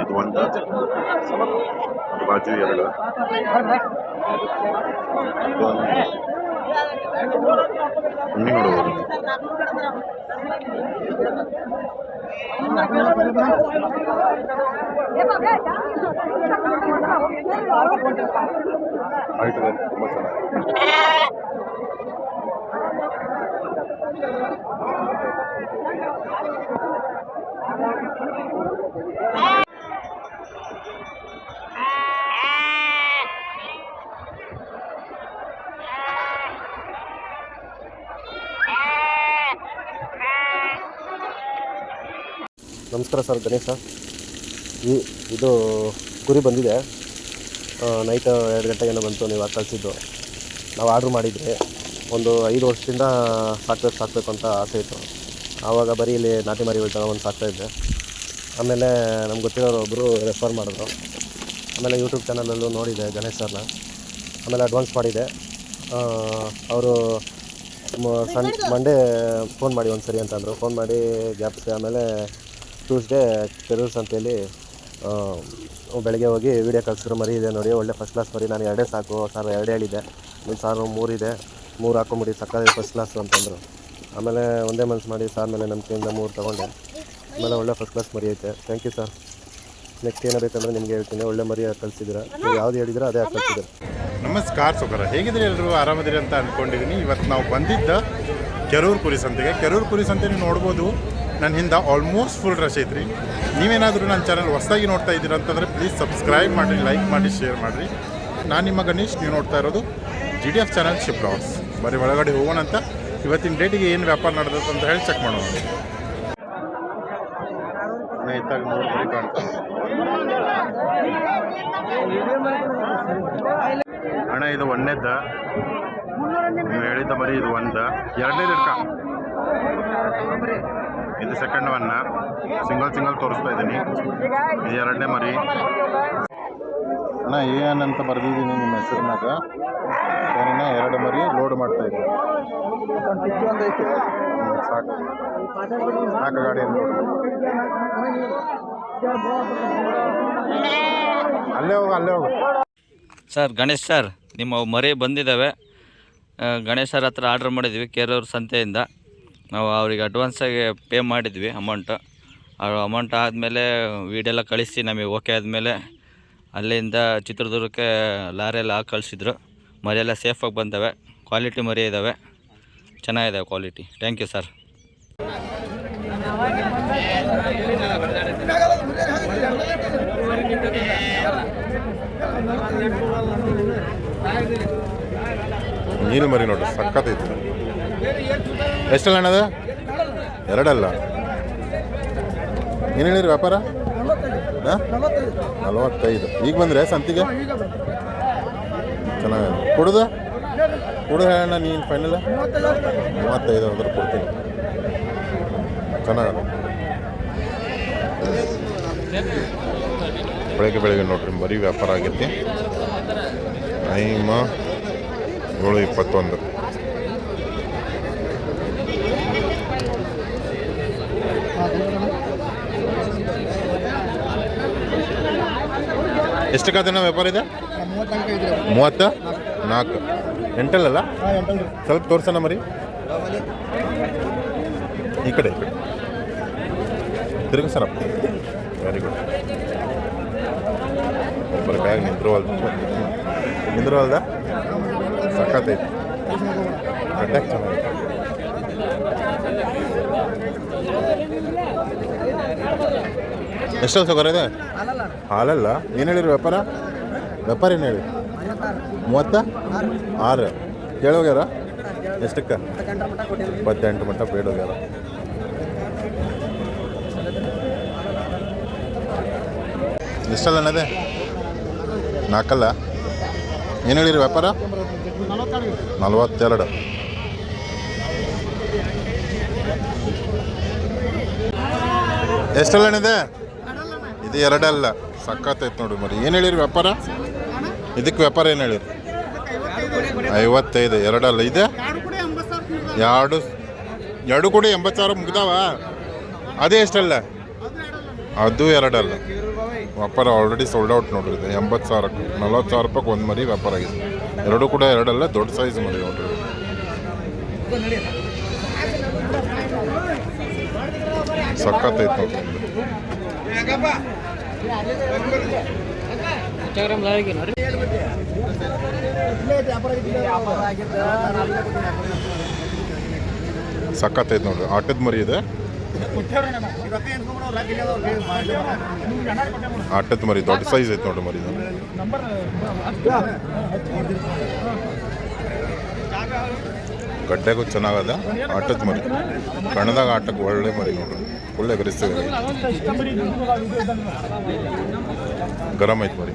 ಇದು ಒಂದು ಅದ್ರ ಬಾಜು ಎರಡು ಇದೊಂದು ಹಣ್ಣಿ ನೋಡ್ಬೋದು ಹೈಟ್ ಇದೆ ತುಂಬ ಚೆನ್ನಾಗಿದೆ ನಮಸ್ಕಾರ ಸರ್, ಗಣೇಶ. ಈ ಇದು ಕುರಿ ಬಂದಿದೆ. ನೈಟ್ ಎರಡು ಗಂಟೆಗೇನೋ ಬಂತು, ನೀವು ಕಳಿಸಿದ್ದು. ನಾವು ಆರ್ಡ್ರ್ ಮಾಡಿದ್ವಿ ಒಂದು ಐದು ವರ್ಷದಿಂದ ಸಾಕ್ಬೇಕು, ಸಾಕಬೇಕು ಅಂತ ಆಸೆ ಇತ್ತು. ಆವಾಗ ಬರೀ ಇಲ್ಲಿ ನಾಟಿ ಮರಿಗಳು ಒಂದು ಸಾಕ್ತಾಯಿದ್ದೆ ಆಮೇಲೆ ನಮ್ಗೆ ಗೊತ್ತಿರೋರು ಒಬ್ಬರು ರೆಫರ್ ಮಾಡಿದ್ರು. ಆಮೇಲೆ ಯೂಟ್ಯೂಬ್ ಚಾನಲಲ್ಲೂ ನೋಡಿದೆ ಗಣೇಶ್ ಸರ್ನ. ಆಮೇಲೆ ಅಡ್ವಾನ್ಸ್ ಮಾಡಿದೆ. ಅವರು ಸನ್ ಮಂಡೇ ಫೋನ್ ಮಾಡಿ ಒಂದು ಸರಿ ಅಂತಂದರು. ಫೋನ್ ಮಾಡಿ ಗ್ಯಾಪ್ಸ್ ಆಮೇಲೆ ಟ್ಯೂಸ್ಡೇ ಕೆರೂರು ಸಂತೆಯಲ್ಲಿ ಬೆಳಗ್ಗೆ ಹೋಗಿ ವೀಡಿಯೋ ಕಳ್ಸಿರೋ ಮರಿ ಇದೆ ನೋಡಿ, ಒಳ್ಳೆ ಫಸ್ಟ್ ಕ್ಲಾಸ್ ಮರಿ. ನಾನು ಎರಡೇ ಸಾಕು, ಸರ್ ಎರಡು ಹೇಳಿದೆ ನೀವು ಸಾರು ಮೂರಿದೆ ಮೂರು ಹಾಕೊಂಬಿಡಿ ಸಕ್ಕರೆ ಫಸ್ಟ್ ಕ್ಲಾಸು ಅಂತಂದರು. ಆಮೇಲೆ ಒಂದೇ ಮನ್ಸು ಮಾಡಿ ಸಾರ್ ಮೇಲೆ ನಂಬಿಕೆಯಿಂದ ಮೂರು ತೊಗೊಂಡೆ. ಆಮೇಲೆ ಒಳ್ಳೆ ಫಸ್ಟ್ ಕ್ಲಾಸ್ ಮರಿ ಐತೆ. ಥ್ಯಾಂಕ್ ಯು ಸರ್ ನೆಕ್ಸ್ಟ್ ಏನೋ ಬೇಕಂದ್ರೆ ನಿಮಗೆ ಹೇಳ್ತೀನಿ. ಒಳ್ಳೆ ಮರಿ ಕಳಿಸಿದ್ದೀರಾ. ನೀವು ಯಾವ್ದು ಹೇಳಿದ್ರೆ ಅದೇ ಕಳಿಸಿದ್ದೀರಾ ನಮಸ್ಕಾರ ಸುಖರ ಹೇಗಿದ್ರೆ ಎಲ್ಲರೂ ಆರಾಮದಿರಿ ಅಂತ ಅಂದ್ಕೊಂಡಿದ್ದೀನಿ ಇವತ್ತು ನಾವು ಬಂದಿದ್ದ ಕೆರೂರು ಕುರಿ ಸಂತೆಗೆ. ಕೆರೂರು ಕುರಿ ಸಂತೆ ನೀವು ನೋಡ್ಬೋದು. ನನ್ನ ಹಿಂದೆ ಆಲ್ಮೋಸ್ಟ್ ಫುಲ್ ರಶ್ ಐತ್ರಿ. ನೀವೇನಾದರೂ ನನ್ನ ಚಾನಲ್ ಹೊಸದಾಗಿ ನೋಡ್ತಾ ಇದ್ದೀರ ಅಂತಂದರೆ ಪ್ಲೀಸ್ ಸಬ್ಸ್ಕ್ರೈಬ್ ಮಾಡಿರಿ ಲೈಕ್ ಮಾಡಿ ಶೇರ್ ಮಾಡಿರಿ. ನಾನು ನಿಮ್ಮ ಗಣೇಶ್. ನೀವು ನೋಡ್ತಾ ಇರೋದು G D F channel ship blogs ಬರೀ ಒಳಗಡೆ ಹೋಗೋಣ ಅಂತ ಇವತ್ತಿನ ಡೇಟಿಗೆ ಏನು ವ್ಯಾಪಾರ ನಡೆದತ್ತು ಅಂತ ಹೇಳಿ ಚೆಕ್ ಮಾಡೋಣ. ಅಣ್ಣ, ಇದು ಒಂದೇದ್ದ? ನೀವು ಹೇಳಿದ್ದ ಮರಿ ಇದು ಒಂದ. ಎರಡನೇದು ಇಡ್ಕ. ಇದು ಸೆಕೆಂಡ್ ಒನ್ನ ಸಿಂಗಲ್ ಸಿಂಗಲ್ ತೋರಿಸ್ತಾ ಇದ್ದೀನಿ. ಇದು ಎರಡನೇ ಮರಿ. ಅಣ್ಣ ಏನಂತ ಬರೆದಿದ್ದೀನಿ ನಿಮ್ಮ ಹೆಸರಿನಾಗ. ಏನನ್ನ ಎರಡು ಮರಿ ಲೋಡ್ ಮಾಡ್ತಾ ಇದ್ದೀನಿ. ಸಾಕು ಗಾಡಿಯಲ್ಲಿ ಅಲ್ಲೇ ಸರ್, ಗಣೇಶ್ ಸರ್, ನಿಮ್ಮ ಮರಿ ಬಂದಿದ್ದಾವೆ ಗಣೇಶ್ ಸರ್ ಹತ್ರ ಆರ್ಡ್ರ್ ಮಾಡಿದ್ವಿ ಕೇರೂರು ಸಂತೆಯಿಂದ. ನಾವು ಅವ್ರಿಗೆ ಅಡ್ವಾನ್ಸಾಗಿ ಪೇ ಮಾಡಿದ್ವಿ ಅಮೌಂಟು ಅವ್ರ ಅಮೌಂಟ್ ಆದಮೇಲೆ ವೀಡೆಲ್ಲ ಕಳಿಸಿ ನಮಗೆ ಓಕೆ ಆದಮೇಲೆ ಅಲ್ಲಿಂದ ಚಿತ್ರದುರ್ಗಕ್ಕೆ ಲಾರಿಯಲ್ಲಿ ಹಾಕಿ ಕಳಿಸಿದ್ರು. ಮರಿಯೆಲ್ಲ ಸೇಫಾಗಿ ಬಂದವೆ ಕ್ವಾಲಿಟಿ ಮರಿ ಇದ್ದಾವೆ ಚೆನ್ನಾಗಿದ್ದಾವೆ ಕ್ವಾಲಿಟಿ. ಥ್ಯಾಂಕ್ ಯು ಸರ್ ನೀನು ಮರಿ ನೋಡ್ರಿ ಸಕ್ಕತ್ತೈತಿ ಎಷ್ಟಲ್ಲ ಅಣ್ಣದ? ಎರಡಲ್ಲ. ಏನು ಹೇಳಿರಿ ವ್ಯಾಪಾರ? ನಲವತ್ತೈದು. ಈಗ ಬಂದ್ರೆ ಸಂತಿಗೆ? ಚೆನ್ನಾಗಿದೆ ಕೊಡುದ? ಕೊಡು ಹೇಳೋಣ ನೀನು ಫೈನಲ್ ಮೂವತ್ತೈದು ಅಂದ್ರೆ ಕೊಡ್ತೀನಿ. ಚೆನ್ನಾಗದ. ಬೆಳಗ್ಗೆ ಬೆಳಗ್ಗೆ ನೋಡ್ರಿ, ಬರೀ ವ್ಯಾಪಾರ ಆಗೈತಿ. ಟೈಮ ಏಳು ಇಪ್ಪತ್ತೊಂದು. ಎಷ್ಟು ದಿನ ವ್ಯಾಪಾರ ಇದೆ? ಮೂವತ್ತ ನಾಲ್ಕು. ಎಂಟಲ್ಲಲ್ಲ? ಸ್ವಲ್ಪ ತೋರ್ಸೋಣ ಮರಿ. ಈ ಕಡೆ ಈ ಕಡೆ. ತಿರುಗಿಸೋಣಪ್ಪ ವೆರಿ ಗುಡ್ ಒಬ್ಬರ ಬ್ಯಾಗ್ ನಿಂದ್ರವಲ್ದ. ನಿಂದ್ರವಲ್ದ? ಸಖತ್ತೈತಿ ಅಡ್ಡಕ್ಕೆ ಚೆನ್ನಾಗಿದೆ ಎಷ್ಟಲ್ಲಿ ತಗೋರಿದೆ ಇದೆ? ಹಾಲಲ್ಲ? ಏನು ಹೇಳಿರಿ ವ್ಯಾಪಾರ? ವ್ಯಾಪಾರ ಏನು ಹೇಳಿ? ಮೂವತ್ತ? ಆರು. ಕೇಳೋಗ್ಯಾರ? ಎಷ್ಟಕ್ಕೆ? ಇಪ್ಪತ್ತೆಂಟು ಮಟ್ಟ ಬೇಡೋಗ್ಯಾರ. ಎಷ್ಟಲ್ಲ ಅಣ್ಣದೆ? ನಾಲ್ಕಲ್ಲ? ಏನು ಹೇಳಿರಿ ವ್ಯಾಪಾರ? ನಲವತ್ತೆರಡು. ಎಷ್ಟಲ್ಲ ಅಣ್ಣದೆ? ಇದು ಎರಡಲ್ಲ. ಸಖತ್ತೈತೆ ನೋಡಿ ಮರಿ. ಏನು ಹೇಳಿರಿ ವ್ಯಾಪಾರ? ಇದಕ್ಕೆ ವ್ಯಾಪಾರ ಏನು ಹೇಳಿರಿ? ಐವತ್ತೈದು, ಎರಡಲ್ಲ, ಇದೆ? ಎರಡು ಎರಡು ಕೂಡ ಎಂಬತ್ತು ಸಾವಿರ ಮುಗ್ದಾವ? ಅದೇ ಎಷ್ಟಲ್ಲ? ಅದು ಎರಡಲ್ಲ. ವ್ಯಾಪಾರ ಆಲ್ರೆಡಿ ಸೋಲ್ಡ್ ಔಟ್ ನೋಡ್ರಿ ಇದು ಎಂಬತ್ತು ಸಾವಿರಕ್ಕೆ, ನಲ್ವತ್ತು ಸಾವಿರ ರೂಪಾಯಿಗೆ ಒಂದು ಮರಿ ವ್ಯಾಪಾರ ಆಗಿದೆ. ಎರಡು ಕೂಡ ಎರಡಲ್ಲ, ದೊಡ್ಡ ಸೈಜ್ ಮರಿ ನೋಡ್ರಿ. ಸಖತ್ ಸಖತ್ತೈತೆ ನೋಡ್ರಿ. ಇದು. ಸಖತ್ತೈತೆ ನೋಡ್ರಿ. ಆಟದ ಮರಿ ಇದೆ. ಆಟದ ಮರಿ, ದೊಡ್ಡ ಸೈಜ್ ಐತೆ ನೋಡ್ರಿ ಮರಿ ಗಡ್ಡೆಗೂ ಚೆನ್ನಾಗದ, ಆಟದ ಮರಿ. ಕಣದಾಗ ಆಟಕ್ಕೆ ಒಳ್ಳೆ ಮರಿ ನೋಡ್ರಿ ಒಳ್ಳೆ ಗರಿಸ್ತೀವಿ ಗರಮ್ ಐತೆ ಮರಿ.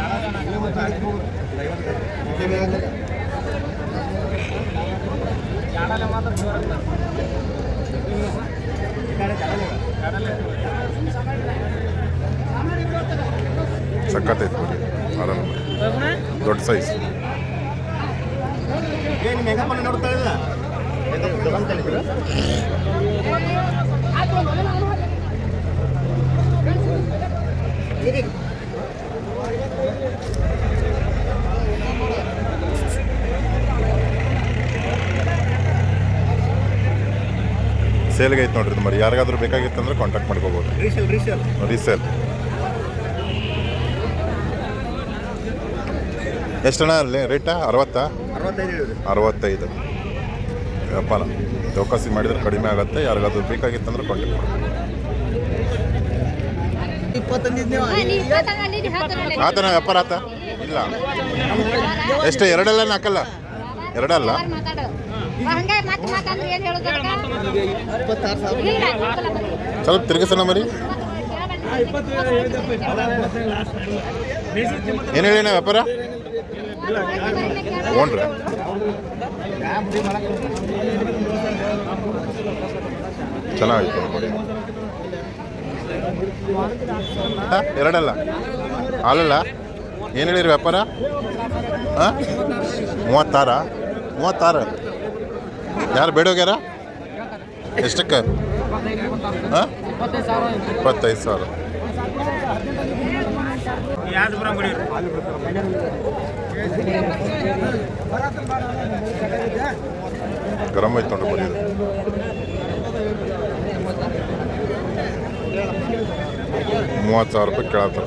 ಮರಿ ಆರಲ್ಲ ಮರಿ ದೊಡ್ಡ ಸೈಜ್ ನೋಡ್ತಾ ಇಲ್ಲ ಸೇಲ್ಗೆ ಐತೆ ನೋಡ್ರಿ ಮರಿ. ಯಾರಿಗಾದ್ರೂ ಬೇಕಾಗಿತ್ತಂದ್ರೆ ಕಾಂಟ್ಯಾಕ್ಟ್ ಮಾಡ್ಕೋಬೋದು. ರೀಸೇಲ್ ರೀಸೇಲ್ ರೀಸೇಲ್ ಎಷ್ಟಣ್ಣ ಅಲ್ಲಿ? ರೇಟಾ ಅರವತ್ತಾ? ಅರವತ್ತೈದು ವ್ಯಾಪಾರ ಚೌಕಾಸಿ ಮಾಡಿದ್ರೆ ಕಡಿಮೆ ಆಗುತ್ತೆ. ಯಾರಿಗಾದ್ರೂ ಬೇಕಾಗಿತ್ತಂದ್ರೆ ಕಾಂಟ್ಯಾಕ್ಟ್ ಮಾಡಿ ಆತನ ವ್ಯಾಪಾರ ಆತ? ಇಲ್ಲ. ಎಷ್ಟು ಎರಡಲ್ಲ ನಾಲ್ಕಲ್ಲ ಎರಡಲ್ಲ? ಸ್ವಲ್ಪ ತಿರುಗಿಸೋಣ ಮರಿ. ಏನು ಹೇಳಿನ ವ್ಯಾಪಾರ? ಓನ್ರ ಚೆನ್ನಾಗಿತ್ತು ಎರಡಲ್ಲ. ಹಾಲಲ್ಲ? ಏನು ಹೇಳಿರಿ ವ್ಯಾಪಾರ? ಹಾಂ ಮೂವತ್ತಾರ? ಮೂವತ್ತಾರು? ಯಾರು ಬೇಡೋಗ್ಯಾರ ಎಷ್ಟಕ್ಕೆ? ಹಾಂ ಇಪ್ಪತ್ತೈದು ಸಾವಿರ. ಗರಮ್ ಐತೆ ನೋಡ್ರಿ ಬರೀ. ಮೂವತ್ತು ಸಾವಿರ ರೂಪಾಯಿ ಕೇಳತ್ತಾರ.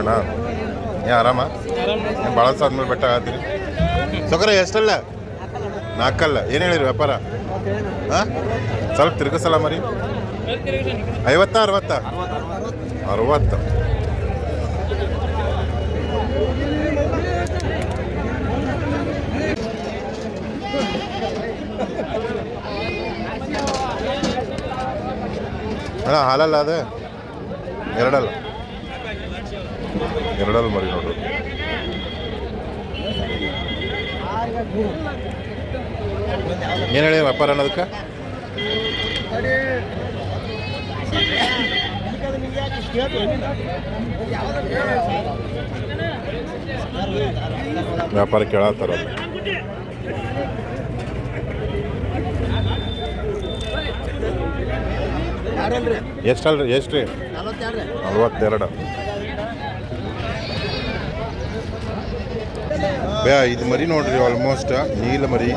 ಅಣ್ಣ ಏ ಆರಾಮ? ಏನು ಭಾಳ ಆದ್ಮೇಲೆ ಬೆಟ್ಟ ಆಗತ್ತೀರಿ ಸೊಕರ ಎಷ್ಟಲ್ಲ? ನಾಲ್ಕಲ್ಲ ಏನು ಹೇಳಿರಿ ವ್ಯಾಪಾರ? ಹಾಂ? ಸ್ವಲ್ಪ ತಿರ್ಗಿಸಲ್ಲ ಮರಿ. ಐವತ್ತ ಅರವತ್ತ? ಅರವತ್ತು. ಅಣ್ಣ ಹಾಲಲ್ಲ ಅದು? ಎರಡಲ್ಲ. ಎರಡಲ್ಲ ಮರಿ ನೋಡ್ರಿ. ಏನು ಹೇಳಿ ವ್ಯಾಪಾರ ಅನ್ನೋದಕ್ಕೆ ವ್ಯಾಪಾರ ಕೇಳತ್ತಾರ ಎಷ್ಟಲ್ರಿ ಎಷ್ಟು ರೀ ನಲ್ವತ್ತೆರಡು. ಇದು ಮರಿ ನೋಡ್ರಿ ಆಲ್ಮೋಸ್ಟ್ ನೀಲ ಮರಿ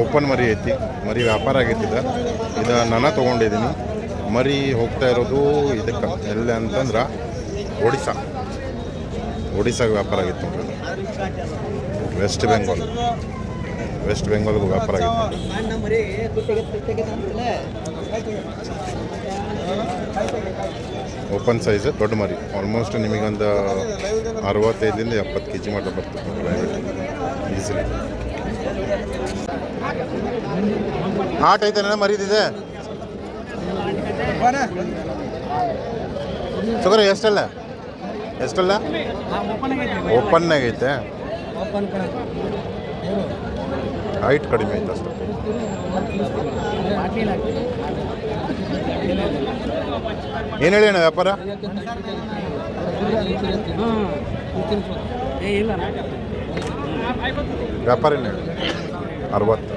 ಓಪನ್ ಮರಿ ಐತಿ, ಮರಿ ವ್ಯಾಪಾರ ಆಗೈತಿದ ಇದು ನಾನು ತೊಗೊಂಡಿದ್ದೀನಿ ಮರಿ ಹೋಗ್ತಾ ಇರೋದು ಇದಕ್ಕೆ, ಎಲ್ಲ ಅಂತಂದ್ರೆ ಒಡಿಸ್ಸಾ ಒಡಿಸ್ಸಾಗೆ ವ್ಯಾಪಾರ ಆಗಿತ್ತು ನೋಡ್ರಿ. ವೆಸ್ಟ್ ಬೆಂಗಾಲ್ ವೆಸ್ಟ್ ಬೆಂಗಾಲ್ಗೂ ವ್ಯಾಪಾರ ಆಗಿತ್ತು. ಓಪನ್ ಸೈಜ್, ದೊಡ್ಡ ಮರಿ. ಆಲ್ಮೋಸ್ಟ್ ನಿಮಗೊಂದು ಅರವತ್ತೈದರಿಂದ ಎಪ್ಪತ್ತು ಕೆ ಜಿ ಮಟ್ಟ ಬರ್ತದೆ ಈಸಿಲಿ ಆಟ ಐತೆ ಮರಿದಿದೆ ಸುಗರ ಎಷ್ಟಲ್ಲ? ಎಷ್ಟಲ್ಲ? ಓಪನ್ನಾಗ ಐತೆ ಹೈಟ್ ಕಡಿಮೆ ಐತೆ ಅಷ್ಟು ಏನು ಹೇಳಿ ಅಣ್ಣ ವ್ಯಾಪಾರ? ವ್ಯಾಪಾರ ಏನು ಹೇಳಿ? ಅರವತ್ತು.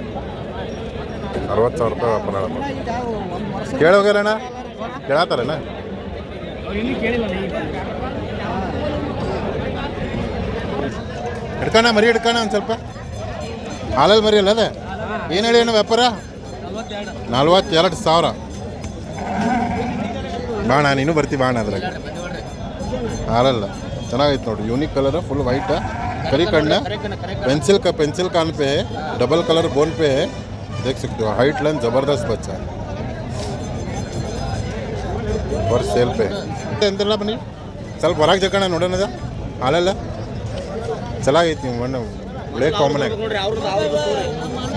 ಅರವತ್ತು ಸಾವಿರ ರೂಪಾಯಿ ವ್ಯಾಪಾರ ಕೇಳೋಗ್ಯಾರಣ್ಣ ಕೇಳತ್ತಾರಣ್ಣ ಹಿಡ್ಕಣ ಮರಿ ಹಿಡ್ಕಣ ಒಂದು ಸ್ವಲ್ಪ. ಹಾಲಲ್ಲಿ ಮರಿಯಲ್ಲ ಅದೇ? ಏನು ಹೇಳಿ ಏನು ವ್ಯಾಪಾರ? ನಲ್ವತ್ತೆರಡು ಸಾವಿರ. ಬಾಣ, ನೀನು ಬರ್ತೀವಿ ಬಾಣ ಅದ್ರಾಗ. ಹಾಲಲ್ಲ. ಚೆನ್ನಾಗೈತೆ ನೋಡಿ. ಯೂನಿಕ್ ಕಲರ್ ಫುಲ್ ವೈಟ್ ಕರಿ ಕಣ್ಣ ಪೆನ್ಸಿಲ್ ಕ ಪೆನ್ಸಿಲ್ ಕಾನ್ ಪೇ ಡಬಲ್ ಕಲರ್ ಬೋನ್ ಪೇ. ದೇಖ್ ಸಿಗ್ತೀವಿ ಹೈಟ್ ಲೈನ್ ಜಬರ್ದಸ್ತ್ ಬಚ್ಚ. ಬರ್ ಸೇಲ್ ಪೇ. ಎಂತಲ್ಲ ಬನ್ನಿ? ಸ್ವಲ್ಪ ಹೊರಗೆ ಜಕಣ ನೋಡೋಣ ಹಾಲಲ್ಲ? ಚೆನ್ನಾಗೈತಿ ಮಣ್ಣು ಒಳ್ಳೆ ಕಾಮನ್ ಆಗಿ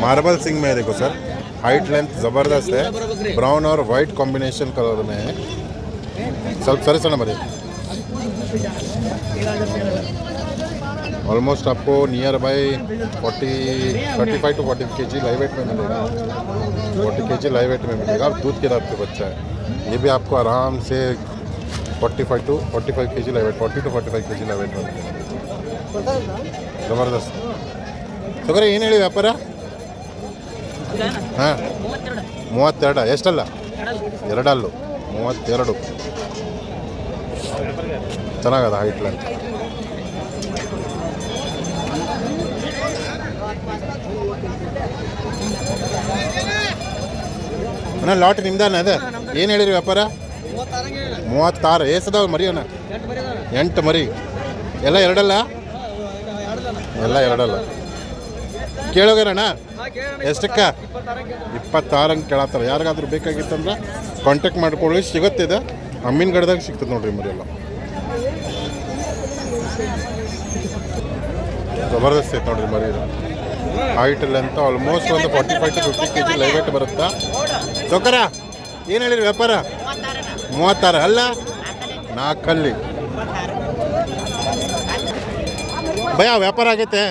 मार्बल सिंग में है देखो सर हाइट लेंथ ज़बरदस्त है ब्राउन और वाइट कॉम्बिनेशन कलर में है ಸ್ವಲ್ಪ ಸರಿ ಸಣ್ಣ ಬರೀ ऑलमोस्ट आपको nearby forty thirty five to forty K G live wait में मिलेगा forty K G live wait में मिलेगा दूध के दाँत पे बच्चा है ये भी आपको आराम से forty five to forty five K G live weight forty to forty five K G live wait में मिलेगा ज़बरदस्त ಸಗರ ಏನು ಹೇಳಿ ವ್ಯಾಪಾರ? ಹಾಂ. ಮೂವತ್ತೆರಡು. ಎಷ್ಟಲ್ಲ? ಎರಡಲ್ಲು. ಮೂವತ್ತೆರಡು. ಚೆನ್ನಾಗದ ಹೈಟ್ಲ ಅಣ್ಣ ಲಾಟ್ ನಿಮ್ದಾನ ಅದ? ಏನು ಹೇಳಿರಿ ವ್ಯಾಪಾರ? ಮೂವತ್ತಾರು. ಏಸದಾವ ಮರಿ ಅಣ್ಣ. ಎಂಟು ಮರಿ. ಎಲ್ಲ ಎರಡಲ್ಲ? ಎಲ್ಲ ಎರಡಲ್ಲ. ಕೇಳೋಗ್ಯಾರಣ್ಣ ಎಷ್ಟಕ್ಕ? ಇಪ್ಪತ್ತಾರಂಗೆ ಕೇಳತ್ತಾರ. ಯಾರಿಗಾದ್ರೂ ಬೇಕಾಗಿತ್ತಂದ್ರೆ ಕಾಂಟ್ಯಾಕ್ಟ್ ಮಾಡ್ಕೊಳ್ಳಿ. ಸಿಗುತ್ತೆ ಇದು. ಅಮ್ಮಿನ ಗಡ್ದಾಗ ಸಿಗ್ತದೆ ನೋಡ್ರಿ ಮರಿ ಎಲ್ಲ ಜಬರ್ದಸ್ತ್ ಐತೆ ನೋಡ್ರಿ ಮರಿ ಇದು. ಹೈಟ್ ಲೆಂತ್ ಆಲ್ಮೋಸ್ಟ್ ಒಂದು forty five to fifty K G live weight weight ಬರುತ್ತಾ? ಸೌಕರ ಏನು ಹೇಳಿರಿ ವ್ಯಾಪಾರ? ಮೂವತ್ತಾರು ಅಲ್ಲ? ನಾಲ್ಕಲ್ಲಿ. ಭಯ ವ್ಯಾಪಾರ ಆಗೈತೆ.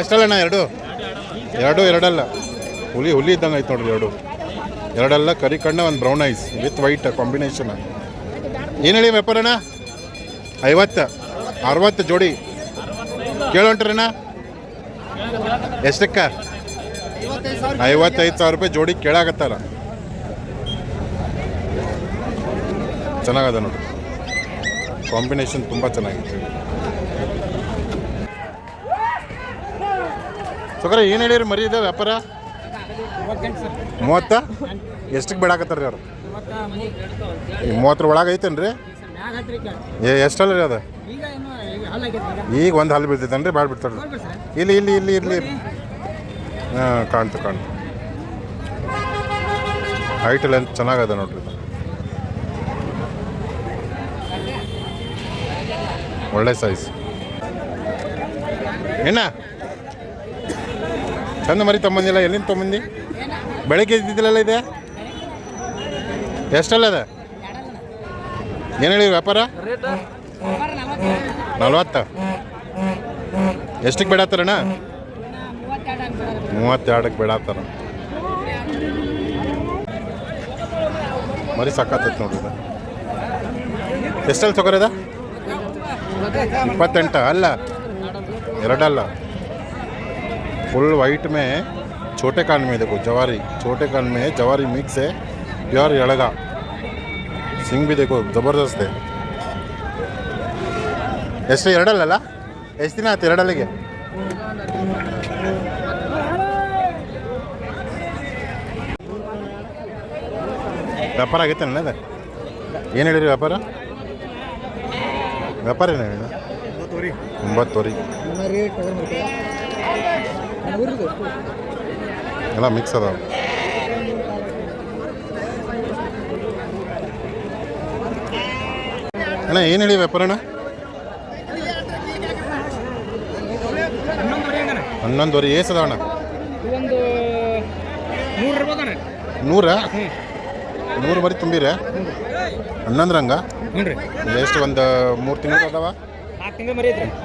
ಎಷ್ಟಲ್ಲಣ್ಣ ಎರಡು? ಎರಡು, ಎರಡಲ್ಲ. ಹುಲಿ ಹುಲಿ ಇದ್ದಂಗೆ ಐತೆ ನೋಡ್ರಿ ಎರಡು. ಎರಡಲ್ಲ, ಕರಿ ಕಣ್ಣ, ಒಂದು brown eyes with white combination ಏನು ಹೇಳಿ ವ್ಯಾಪಾರಣ್ಣ ಐವತ್ತು, ಅರವತ್ತು ಜೋಡಿ. ಕೇಳೋಂಟ್ರಣ್ಣ? ಎಷ್ಟಕ್ಕ? ಐವತ್ತೈದು ಸಾವಿರ ರೂಪಾಯಿ ಜೋಡಿ ಕೇಳಾಗತ್ತಲ್ಲ. ಚೆನ್ನಾಗದ ನೋಡಿ ಕಾಂಬಿನೇಷನ್ ತುಂಬ ಚೆನ್ನಾಗಿದೆ. ಸೊಕರ ಏನು ಹೇಳಿರಿ ಮರಿ ಇದೆ ವ್ಯಾಪಾರ? ಮೂವತ್ತ? ಎಷ್ಟಕ್ಕೆ ಬಿಡಾಕತ್ತಾರ ರೀ ಅವ್ರು? ಮೂವತ್ತರ ಒಳಗೆ ಐತೇನ್ರಿ? ಏ ಎಷ್ಟಲ್ಲ ರೀ ಅದು? ಈಗ ಒಂದು ಹಲ್ಲು ಬೀಳ್ತೈತೇನ್ರಿ ಭಾಳ ಬಿಡ್ತಾರ ಇಲ್ಲಿ ಇಲ್ಲಿ ಇಲ್ಲಿ ಇಲ್ಲಿ. ಹಾಂ, ಕಾಣ್ತು ಕಾಣ್ತು. ಹೈಟ್ ಲೆಂತ್ ಚೆನ್ನಾಗದ ನೋಡ್ರಿ ಒಳ್ಳೆ ಸೈಜ್ ಏನ? ಚಂದ ಮರಿ ತೊಂಬಂದಿಲ್ಲ, ಎಲ್ಲಿಂದ ತೊಂಬಂದಿ? ಬೆಳಗ್ಗೆ ಇದ್ದಿದ್ದಿಲ್ಲ ಇದೆ? ಎಷ್ಟಲ್ಲ ಅದ? ಏನು ಹೇಳಿ ವ್ಯಾಪಾರ? ನಲ್ವತ್ತ? ಎಷ್ಟಕ್ಕೆ ಬೇಡತ್ತಾರಣ ಮೂವತ್ತೆರಡಕ್ಕೆ ಬೇಡತ್ತಾರ. ಮರಿ ಸಾಕಾತೈತೆ ನೋಡ್ರಿ ಎಷ್ಟಲ್ಲಿ ತಗೋರದ ಇಪ್ಪತ್ತೆಂಟ ಅಲ್ಲ? ಎರಡಲ್ಲ. फुल वाइट में है छोटे कान में देखो जवारी छोटे कान में है जवारी मिक्स है प्योर यड़गा सिंग भी देखो ज़बरदस्त है। ಎಷ್ಟು ಎರಡಲ್ಲಲ್ಲ ಎಷ್ಟು ದಿನ ಆಯ್ತು ಎರಡಲ್ಲಿಗೆ ವ್ಯಾಪಾರ ಆಗೈತೆ ನನ್ನ ಏನು ಹೇಳಿರಿ ವ್ಯಾಪಾರ ವ್ಯಾಪಾರ ಏನು ಹೇಳಿದ ಒಂಬತ್ತು ತೊರಿ ಎಲ್ಲ ಮಿಕ್ಸ್ ಅದಾವ. ಅಣ್ಣ ಏನು ಹೇಳಿ ವ್ಯಾಪಾರ ಅಣ್ಣ? ಹನ್ನೊಂದುವರೆ ಏಸ್ ಅದ ಅಣ್ಣ? ಒಂದು ನೂರು ನೂರ? ಮರಿ ತುಂಬಿರ? ಹನ್ನೊಂದು ಹಂಗ ಎಷ್ಟು ಒಂದು ಮೂರು ತಿಂಗಳು ಅದಾವ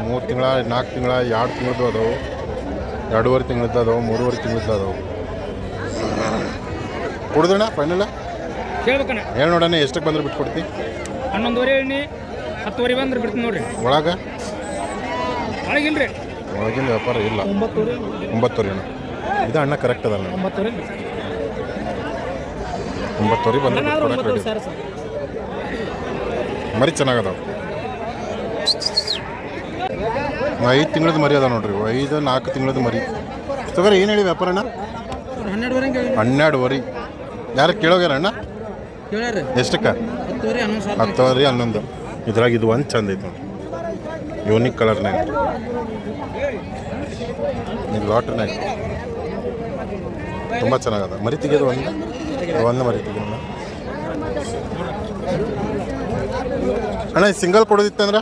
ಮೂರು ತಿಂಗಳ ನಾಲ್ಕು ತಿಂಗಳ ಎರಡು ತಿಂಗಳದ್ದು ಅದಾವು. ಎರಡೂವರೆ ತಿಂಗಳಿಂದ ಅದಾವೆ ಮೂರುವರೆ ತಿಂಗಳಿಂದ ಅದಾವೆ ಕುಡ್ದಣ್ಣ ಫೈನಲ್ ಕೇಳ್ಬೇಕಣ್ಣ ಹೇಳಿ ನೋಡಣ ಎಷ್ಟಕ್ಕೆ ಬಂದ್ರೆ ಬಿಟ್ಕೊಡ್ತಿ? ಹನ್ನೊಂದುವರೆ ಎಣ್ಣೆ ಹತ್ತುವರೆ ಬಂದ್ರೆ ಬಿಡ್ತೀನಿ ನೋಡ್ರಿ. ಒಳಗ? ಒಳಗಿಲ್ರಿ. ಒಳಗಿನ ವ್ಯಾಪಾರ ಇಲ್ಲ. ಒಂಬತ್ತುವರೆ. ಒಂಬತ್ತುವರೆ ಅಣ್ಣ ಇದು ಅಣ್ಣ ಕರೆಕ್ಟ್ ಅದ ಒಂಬತ್ತುವರೆ. ಒಂಬತ್ತುವರೆ ಬಂದ್ರೆ ಬಿಟ್ಕೊಡಕ್ಕೆ ರೆಡಿ ಮರಿ ಚೆನ್ನಾಗದಾವ. ಐದು ತಿಂಗಳದ ಮರಿ ಅದ ನೋಡ್ರಿ ಐದು ನಾಲ್ಕು ತಿಂಗಳದ್ದು ಮರಿ. ತಗೋರಿ ಏನು ಹೇಳಿ ವ್ಯಾಪಾರ ಅಣ್ಣ? ಹನ್ನೆರಡುವರೆ ಯಾರು ಕೇಳೋಗ್ಯಾರ ಅಣ್ಣ? ಎಷ್ಟಕ್ಕ? ಹತ್ತುವರೆ ಹನ್ನೊಂದು ಇದ್ರಾಗ ಇದು ಒಂದು ಚಂದ ಐತೆ ನೋಡ್ರಿ. ಯೂನಿಕ್ ಕಲರ್ನಾಗ ಇದು ನೈಟ್ ತುಂಬ ಚೆನ್ನಾಗದ. ಮರಿ ತೆಗೆಯೋದು ಒಂದು? ಒಂದು ಮರಿ ತೆಗೆಯೋಣ ಅಣ್ಣ. ಸಿಂಗಲ್ ಕೊಡೋದಿತ್ತಂದ್ರೆ?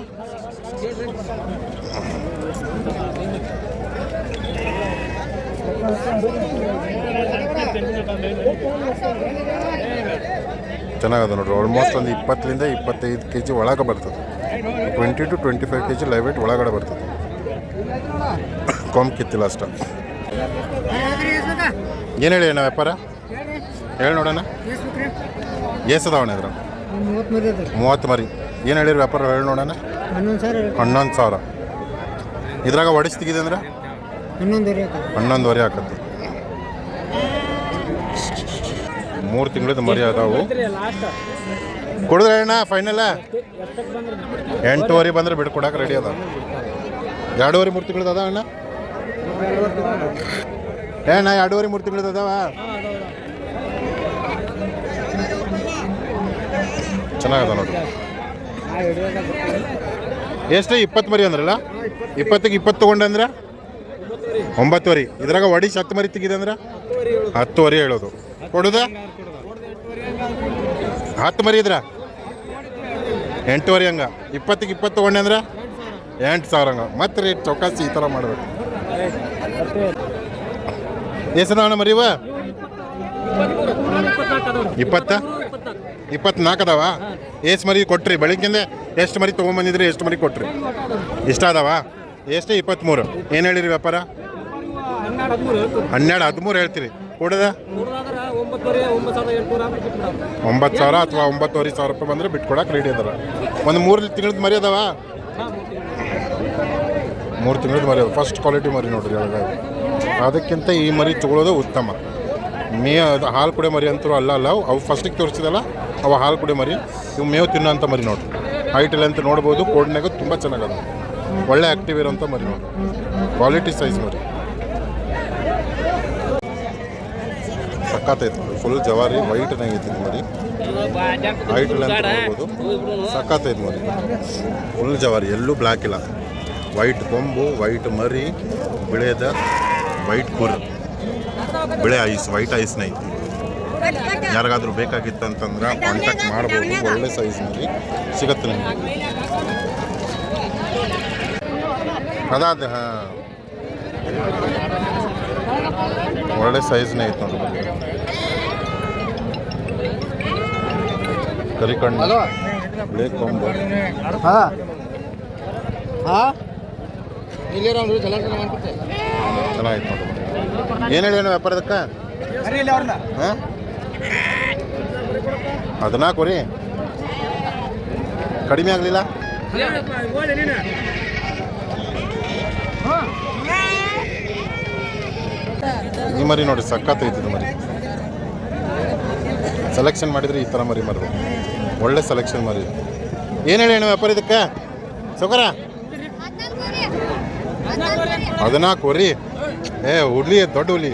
ಚೆನ್ನಾಗದ ನೋಡ್ರಿ ಆಲ್ಮೋಸ್ಟ್ ಒಂದು ಇಪ್ಪತ್ತರಿಂದ ಇಪ್ಪತ್ತೈದು ಕೆ ಜಿ ಒಳಗೆ ಬರ್ತದೆ. Twenty to twenty five K G live weight ಒಳಗಡೆ ಬರ್ತದೆ. ಕೊಂಬ್ ಕಿತ್ತಿಲ್ಲ ಅಷ್ಟ. ಏನು ಹೇಳಿ ಅಣ್ಣ ವ್ಯಾಪಾರ? ಹೇಳಿ ನೋಡೋಣ ಏಸದವಣ್ಣ ಇದ್ರ ಮೂವತ್ತು ಮರಿ. ಏನು ಹೇಳಿರಿ ವ್ಯಾಪಾರ ಹೇಳಿ ನೋಡೋಣ ಹನ್ನೊಂದು ಸಾವಿರ ಹನ್ನೊಂದು ಸಾವಿರ. ಇದ್ರಾಗ ಒಡಿಸ್ತಿಗಿದೆ ಅಂದ್ರೆ? ಹನ್ನೊಂದುವರೆ ಹನ್ನೊಂದುವರೆ ಆಕತ್ತೆ. ಮೂರು ತಿಂಗಳದ ಮರಿ ಅದಾವು. ಕೊಡಿದ್ರೆ ಅಣ್ಣ ಫೈನಲ್ ಎಂಟೂವರೆ ಬಂದ್ರೆ ಬಿಡ್ಕೊಡಕ್ಕೆ ರೆಡಿ ಅದ ಎರಡೂವರೆ ಮೂರು ತಿಂಗಳದ ಅದ ಅಣ್ಣ? ಏ ಅಣ್ಣ, ಎರಡೂವರೆ ಮೂರು ತಿಂಗಳದ ಅದಾವ? ಚೆನ್ನಾಗದ ನೋಡಿ. ಎಷ್ಟು ಇಪ್ಪತ್ತು ಮರಿ ಅಂದ್ರಲ್ಲ? ಇಪ್ಪತ್ತಿಗೆ ಇಪ್ಪತ್ತು ತೊಗೊಂಡಂದ್ರೆ ಒಂಬತ್ತುವರೆ ಇದ್ರಾಗ ಒಡಿ ಹತ್ತು ಮರಿ ತೆಗಿದೆ ಅಂದ್ರೆ? ಹತ್ತುವರೆ ಹೇಳೋದು. ಕೊಡುದ? ಹತ್ತು ಮರಿ ಇದ್ರ? ಎಂಟುವರೆ ಹಂಗ. ಇಪ್ಪತ್ತಿಗೆ ಇಪ್ಪತ್ತು ತೊಗೊಂಡೆ ಅಂದ್ರೆ? ಎಂಟು ಸಾವಿರ ಹಂಗ. ಮತ್ತೆ ರೇಟ್ ಚೌಕಾಸಿ ಈ ಥರ ಮಾಡಬೇಕು. ಅಣ್ಣ ಮರಿವ ಇಪ್ಪತ್ತ? ಇಪ್ಪತ್ನಾಲ್ಕು ಅದಾವ? ಎಷ್ಟು ಮರಿ ಕೊಟ್ರಿ. ಬೆಳಿಗ್ಗೆಂದೆ ಎಷ್ಟು ಮರಿ ತೊಗೊಂಬಂದಿದ್ರಿ, ಎಷ್ಟು ಮರಿ ಕೊಟ್ರಿ? ಇಷ್ಟ ಅದಾವ? ಎಷ್ಟು ಇಪ್ಪತ್ತ್ಮೂರು ಏನು ಹೇಳಿರಿ ವ್ಯಾಪಾರ? ಹನ್ನೆರಡು ಹದಿಮೂರು ಹೇಳ್ತೀರಿ. ಕೂಡದ? ಒಂಬತ್ತು ಸಾವಿರ ಅಥವಾ ಒಂಬತ್ತುವರೆ ಸಾವಿರ ರೂಪಾಯಿ ಬಂದ್ರೆ ಬಿಟ್ಕೊಡಕ್ಕೆ ರೆಡಿ ಅದರ. ಒಂದು ಮೂರು ತಿಂಗಳದ ಮರಿ ಅದಾವ? ಮೂರು ತಿಂಗಳದ. ಮರಿ ಅದ ಫಸ್ಟ್ ಕ್ವಾಲಿಟಿ ಮರಿ ನೋಡ್ರಿ ಒಳಗೆ ಅದಕ್ಕಿಂತ ಈ ಮರಿ ತಗೊಳ್ಳೋದು ಉತ್ತಮ. ಮೇ ಅದು ಹಾಲು ಕುಡಿಯೋ ಮರಿ ಅಂತೂ ಅಲ್ಲ ಅಲ್ಲ ಅವು ಫಸ್ಟಿಗೆ ತೋರಿಸಿದಲ್ಲ ಅವು ಹಾಲು ಕುಡಿಯೋ ಮರಿ. ಇವು ಮೇವು ತಿನ್ನೋಂಥ ಮರಿ ನೋಡ್ರಿ. ಹೈಟಲ್ಲಿ ಅಂತ ನೋಡ್ಬೋದು ಕೋಡ್ನಾಗ ತುಂಬ ಚೆನ್ನಾಗದ. ಒಳ್ಳೆ ಆ್ಯಕ್ಟಿವ್ ಇರೋಂಥ ಮರಿ ನೋಡ್ರಿ. ಕ್ವಾಲಿಟಿ ಸೈಜ್ ಮರಿ. ಸಖತ್ತೈತೆ ಫುಲ್ ಜವಾರಿ ವೈಟ್ ಐತಿ ನೋಡಿ. ವೈಟ್ ನೋಡ್ಬೋದು. ಸಖತ್ತೈತೆ ನೋಡಿ. ಫುಲ್ ಜವಾರಿ, ಎಲ್ಲೂ ಬ್ಲ್ಯಾಕ್ ಇಲ್ಲ. ವೈಟ್ ಕೊಂಬು ವೈಟ್ ಮರಿ, ಬಿಳೆದ ವೈಟ್ ಕುರ್. ಬಿಳೆ ಐಸ್ ವೈಟ್ ಐಸ್ನ ಐತಿ. ಯಾರಿಗಾದ್ರೂ ಬೇಕಾಗಿತ್ತಂತಂದ್ರೆ ಕಾಂಟ್ಯಾಕ್ಟ್ ಮಾಡ್ಬೋದು. ಒಳ್ಳೆ ಸೈಜ್ ಮರಿ ಸಿಗತ್ತೆ ನಿಮಗೆ. ಅದಾದ ಹಾಂ. ಒಳ್ಳೆ ಸೈಜ್ನೇ ಐತೆ ನೋಡಿ ಮರಿ ಕರಿ ಕಣ್ಣು ಬಿಳೆ ಕೊಂಬು. ಹಾಂ. ಹಾಂ? ನೋಡಿ. ಏನು ಹೇಳಿ ವ್ಯಾಪಾರದಕ್ಕೆ? ಹಾಂ? ಹದಿನಾಲ್ಕು ರೀ ಕಡಿಮೆ ಆಗಲಿಲ್ಲ? ಈ ಮರಿ ನೋಡಿ ಇದು ಮರಿ. ಸೆಲೆಕ್ಷನ್ ಮಾಡಿದ್ರೆ ಈ ಥರ ಮರಿ ಮರಬೇಕು. ಒಳ್ಳೆ ಸೆಲೆಕ್ಷನ್ ಮರಿ. ಏನು ಹೇಳಿ ಅಣ್ಣ ವ್ಯಾಪಾರ ಇದಕ್ಕೆ? ಸೌಕರ ಹದಿನಾಲ್ಕು ರೀ ಏ, ಹುಡ್ಲಿ, ದೊಡ್ಡ ಹುಲಿ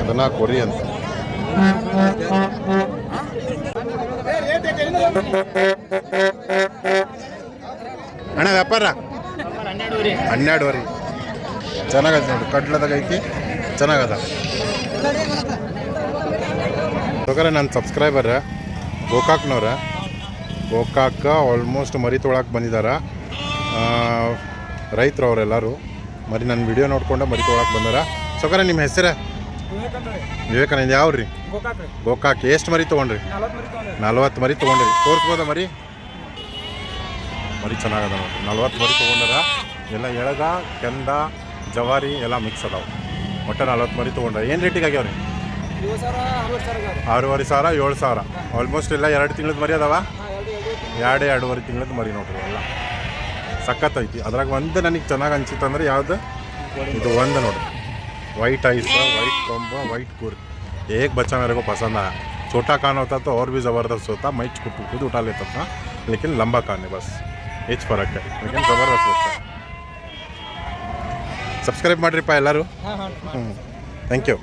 ಅದನ್ನು ಕೊರಿ ಅಂತ. ಅಣ್ಣ ವ್ಯಾಪಾರ? ಹನ್ನೆರಡುವರೆ. ಚೆನ್ನಾಗೈತೆ ನೋಡಿ, ಕಡ್ಲದಾಗ ಐತಿ, ಚೆನ್ನಾಗದ. ಬೇಕಾರೆ ನನ್ನ ಸಬ್ಸ್ಕ್ರೈಬರ್ ಗೋಕಾಕ್ನವ್ರ. ಗೋಕಾಕ ಆಲ್ಮೋಸ್ಟ್ ಮರಿ ತೊಳಕ್ಕೆ ಬಂದಿದ್ದಾರೆ ರೈತರು ಅವರೆಲ್ಲರೂ. ಮರಿ ನನ್ನ ವಿಡಿಯೋ ನೋಡ್ಕೊಂಡು ಮರಿ ತೊಳಕ್ಕೆ ಬಂದಾರ. ಸೊಕರ ನಿಮ್ಮ ಹೆಸರ? ವಿವೇಕಾನಂದ. ಯಾವ್ರಿ ಗೋಕಾಕ್. ಎಷ್ಟು ಮರಿ ತೊಗೊಂಡ್ರಿ? ನಲ್ವತ್ತು ಮರಿ ತೊಗೊಂಡ್ರಿ. ತೋರಿಸ್ಬೋದ ಮರಿ? ಮರಿ ಚೆನ್ನಾಗದ ನೋಡ್ರಿ ನಲ್ವತ್ತು ಮರಿ ತೊಗೊಂಡಾರ. ಎಲ್ಲ ಎಳಗ ಕೆಂದ ಜವಾರಿ ಎಲ್ಲ ಮಿಕ್ಸ್ ಅದಾವೆ ಒಟ್ಟು ನಲ್ವತ್ತು ಮರಿ ತೊಗೊಂಡ್ರ ಏನು ರೇಟಿಗೆ ಆಗ್ಯಾವ್ರಿ ಏಳು ಸಾವಿರ ಅರವತ್ತು ಸಾವಿರ ಅದಾವ. ಆರೂವರೆ ಸಾವಿರ ಏಳು ಸಾವಿರ ಆಲ್ಮೋಸ್ಟ್ ಎಲ್ಲ ಎರಡು ತಿಂಗಳದ ಮರಿ ಅದಾವ ಹಾಂ ಎರಡು ಎರಡು ಎರಡು ಎರಡೂವರೆ ತಿಂಗಳದ ಮರಿ ನೋಡ್ರಿ ಎಲ್ಲ ಸಖತ್ ಐತಿ ಅದ್ರಾಗ ಒಂದು ನನಗೆ ಚೆನ್ನಾಗಿ ಅನ್ಸಿತ್ತು ಅಂದ್ರೆ ಯಾವ್ದು ಇದು ಒಂದು ನೋಡ್ರಿ white ice white combo white कुर एक बच्चा मेरे को पसंद आया छोटा कान होता तो और भी ज़बरदस्त होता मैं खुद खुद उठा लेता था लेकिन लंबा कान है बस ये फ़र्क है लेकिन ज़बरदस्त बच्चा ಸಬ್ಸ್ಕ್ರೈಬ್ ಮಾಡಿರಿಪ್ಪ ಎಲ್ಲರೂ? ಹ್ಞೂ ಥ್ಯಾಂಕ್ ಯು